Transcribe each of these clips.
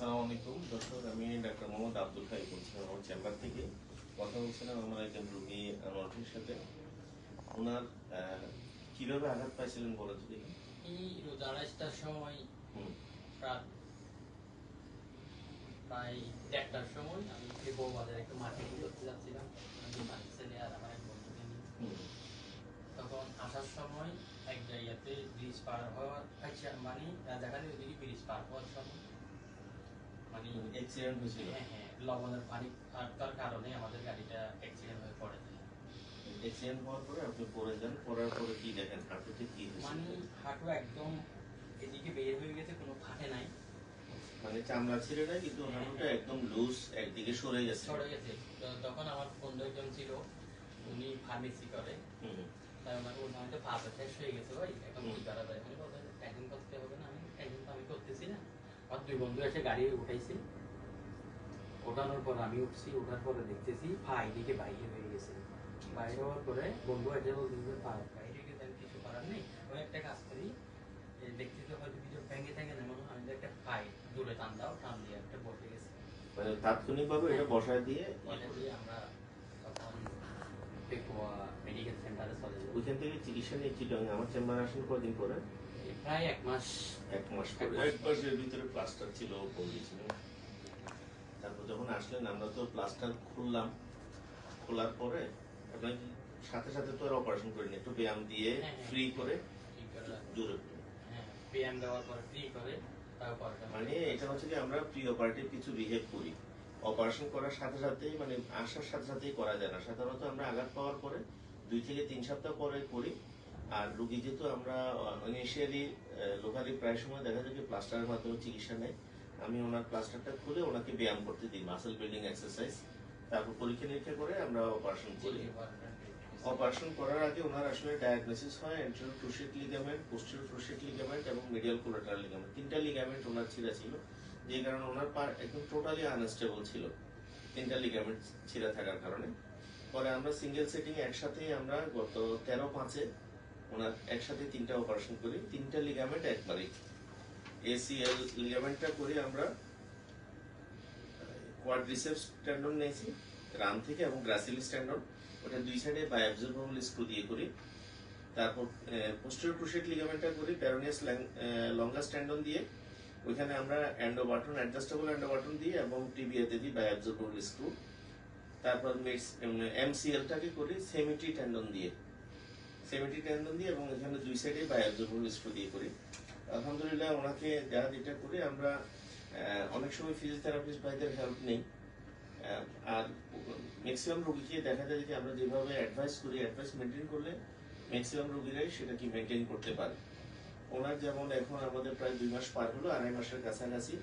আসসালামু আলাইকুম দর্শক আমি ডাক্তার মোহাম্মদ আব্দুল খাই বলছিলাম আমার চেম্বার থেকে। কথা বলছিলাম আমার একজন রুগী সাথে। ওনার কীভাবে আঘাত পাইছিলেন বলে তো দেখি। এই রোজ আড়াইটার সময় রাত প্রায় দেড়টার সময় আমি বউ বাজারে একটু মার্কেটিং করতে যাচ্ছিলাম। ছেলে আর আমার এক বন্ধুকে নিয়ে তখন আসার সময় এক জায়গাতে ব্রিজ পার হওয়ার আচ্ছা মানে রাজাখালী ওদিকে ব্রিজ পার হওয়ার মানে অ্যাক্সিডেন্ট হয়েছিল। হ্যাঁ হ্যাঁ লবণের পানি আটকার কারণে আমাদের গাড়িটা অ্যাক্সিডেন্ট হয়ে পড়ে অ্যাক্সিডেন্ট হওয়ার পরে আপনি পড়ে যান পড়ার পরে কি দেখেন? হাঁটুতে কি মানে হাঁটু একদম এদিকে বের হয়ে গেছে কোনো ফাটে নাই। মানে চামড়া ছিঁড়ে নাই কিন্তু হাঁটুটা একদম লুজ একদিকে সরে গেছে। সরে গেছে। তখন আমার বন্ধু একজন ছিল উনি ফার্মেসি করে। তাই ওনাকে আমি তো পা শেষ হয়ে গেছে ভাই এখন কি। করা যায়? টেনশন করতে হবে না আমি দুই বন্ধু এসে গাড়ি উঠাইছে। ওঠানোর পর আমি উঠছি ওঠার পরে দেখতেছি পা এদিকে বাইরে হয়ে গেছে। বাইরে হওয়ার পরে বন্ধু এসে বলতেছে পা বাইরে গেছে আমি কিছু করার নেই। ওই একটা কাজ করি দেখতেছি হয়তো কিছু ভেঙে থাকে না মনে আমি যে একটা পাই দূরে টান দাও টান দিয়ে একটা বসে গেছে। মানে তাৎক্ষণিকভাবে এটা বসায় দিয়ে আমরা তখন মেডিকেল সেন্টারে চলে যাই। ওইখান থেকে চিকিৎসা নিয়ে চিটং আমার চেম্বারে আসেন কদিন পরে প্রায় এক মাস এক মাস এক মাসের ভিতরে প্লাস্টার ছিল বন্দি ছিল। তারপর যখন আসলেন আমরা তো প্লাস্টার খুললাম। খোলার পরে আপনার সাথে সাথে তো আর অপারেশন করিনি একটু ব্যায়াম দিয়ে হ্যাঁ, হ্যাঁ। ফ্রি করে হ্যাঁ ব্যায়াম দেওয়ার পর ফ্রি করে মানে এটা হচ্ছে যে আমরা প্রি অপারেটিভ কিছু রিহেব করি। অপারেশন করার সাথে সাথেই মানে আসার সাথে সাথেই করা যায় না। সাধারণত আমরা আঘাত পাওয়ার পরে দুই থেকে তিন সপ্তাহ পরে করি। আর রুগী যেহেতু আমরা ইনিশিয়ালি লোকালি প্রায় সময় দেখা যায় যে প্লাস্টারের মাধ্যমে চিকিৎসা নেয়। আমি ওনার প্লাস্টারটা খুলে ওনাকে ব্যায়াম করতে দিই মাসেল বিল্ডিং এক্সারসাইজ তারপর পরীক্ষা নিরীক্ষা করে আমরা অপারেশন করি। অপারেশন করার আগে ওনার আসলে ডায়াগনোসিস হয় anterior cruciate ligament posterior cruciate ligament এবং মিডিয়াল কোলাটারাল লিগামেন্ট তিনটা লিগামেন্ট ওনার ছিঁড়া ছিল যে কারণে ওনার পা একদম টোটালি আনস্টেবল ছিল। তিনটা লিগামেন্ট ছিঁড়া থাকার কারণে। পরে আমরা সিঙ্গেল সেটিং একসাথে আমরা গত তেরো পাঁচে ওনার একসাথে তিনটা অপারেশন করি। তিনটা লিগামেন্ট একবারই। এসিএল লিগামেন্টটা করি আমরা কোয়াড্রিসেপস টেন্ডন নিয়েছি রান থেকে, এবং গ্রাসিলি টেন্ডন ওটা দুই সাইডে বায়োবজর্ভেবল স্ক্রু দিয়ে করি। তারপর পোস্টেরিয়র ক্রুশিয়েট লিগামেন্টটা করি প্যারোনিয়াস লঙ্গাস টেন্ডন দিয়ে। ওইখানে আমরা অ্যান্ডোবাটন অ্যাডজাস্টেবল অ্যান্ডোবাটন দিয়ে, এবং টিবিএতে দিই বায়োবজর্ভেবল স্ক্রু তারপর এমসিএলটাকে করি সেমিটি টেন্ডন দিয়ে। সেমিটি টেন্ডন দিয়ে এবং এখানে দুই সাইডে বায়োবজর্ভেবল স্ক্রু দিয়ে করি। আলহামদুলিল্লাহ ওনাকে যারা যেটা করি। আমরা অনেক সময় ফিজিওথেরাপিস্ট ভাইদের হেল্প নেই। আর ম্যাক্সিমাম রোগীকে দেখা যায় যে আমরা যেভাবে অ্যাডভাইস করি অ্যাডভাইস মেনটেন করলে ম্যাক্সিমাম রোগীরাই সেটা কি মেনটেন করতে পারে। ওনার যেমন এখন আমাদের প্রায় দুই মাস পার হলো, আড়াই মাসের কাছাকাছি।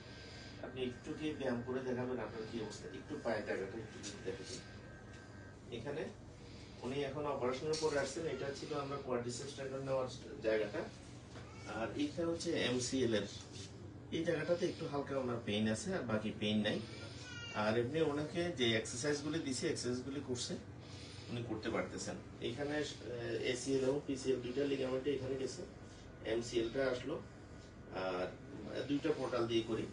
আপনি একটু কি ব্যায়াম করে দেখাবেন? আপনার কি অবস্থা? একটু পায়ের জায়গাটা একটু দেখেন এখানে উনি এখন অপারেশনের পরে আসছেন। এটা ছিল আমরা কোয়াড্রিসেপস টেন্ডন নেওয়ার জায়গাটা। আর এইটা হচ্ছে এমসিএল এর। এই জায়গাটাতে একটু হালকা ওনার পেইন আছে, আর বাকি পেইন নাই। আর এমনি ওনাকে যে এক্সারসাইজ গুলি দিছি এক্সারসাইজ গুলি করছে, উনি করতে পারতেছেন। এখানে এসিএল এবং পিসিএল দুইটা লিগামেন্টে এখানে গেছে। এমসিএলটা আসলো। আর দুইটা পোর্টাল দিয়ে করি।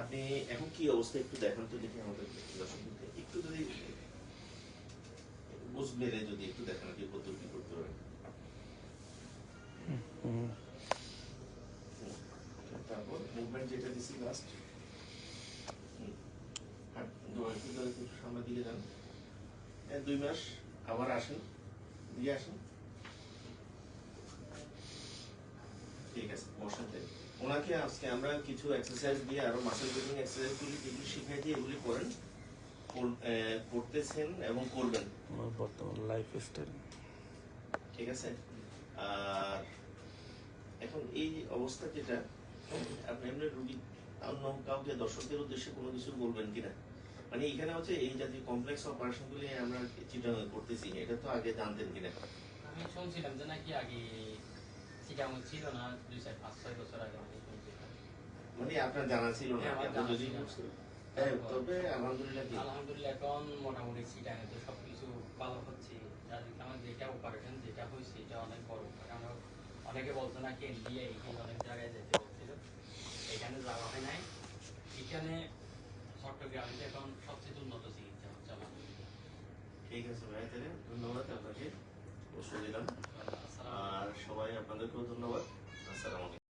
আপনি এখন কি অবস্থা একটু দেখান তো দেখি আমাদের একটু যদি বুঝ সামনের দিকে যান। দুই মাস আবার আসেন, দিয়ে আসেন। ঠিক আছে, বসেন তাই। ওনাকে আজকে আমরা কিছু এক্সারসাইজ দিয়ে আরও মাসেল বিল্ডিং এক্সারসাইজ গুলি যেগুলি শিখাই দিয়ে এগুলি করেন। করতেছেন এবং করবেন? আমার বর্তমান লাইফ স্টাইল ঠিক আছে? আর এখন এই অবস্থা যেটা আপনি এমনি রুগী অন্য কাউকে দর্শকদের উদ্দেশ্যে কোনো কিছু বলবেন কিনা? মানে এখানে হচ্ছে এই জাতীয় কমপ্লেক্স অপারেশন গুলি আমরা চিটাং করতেছি এটা তো আগে জানতেন কিনা? আমি শুনছিলাম যে নাকি আগে চিটাং ছিল না দুই চার পাঁচ ছয় বছর আগে মানে আপনার জানা ছিল না হ্যাঁ, যদি হ্যাঁ, তবে এখন মোটামুটি সিটাঙ্গে তো সব কিছু হচ্ছে। আমার যেটা অপারেশন যেটা হয়েছে এটা অনেক বড়। কারণ অনেকে বলতো না কি অনেক জায়গায় যেতে এখানে যাওয়া হয় নাই। এখানে চট্টগ্রামে এখন সবচেয়ে উন্নত চিকিৎসা ঠিক আছে ভাই তাহলে ধন্যবাদ আপনাকে। আর সবাই আপনাদেরকেও ধন্যবাদ। আসসালাম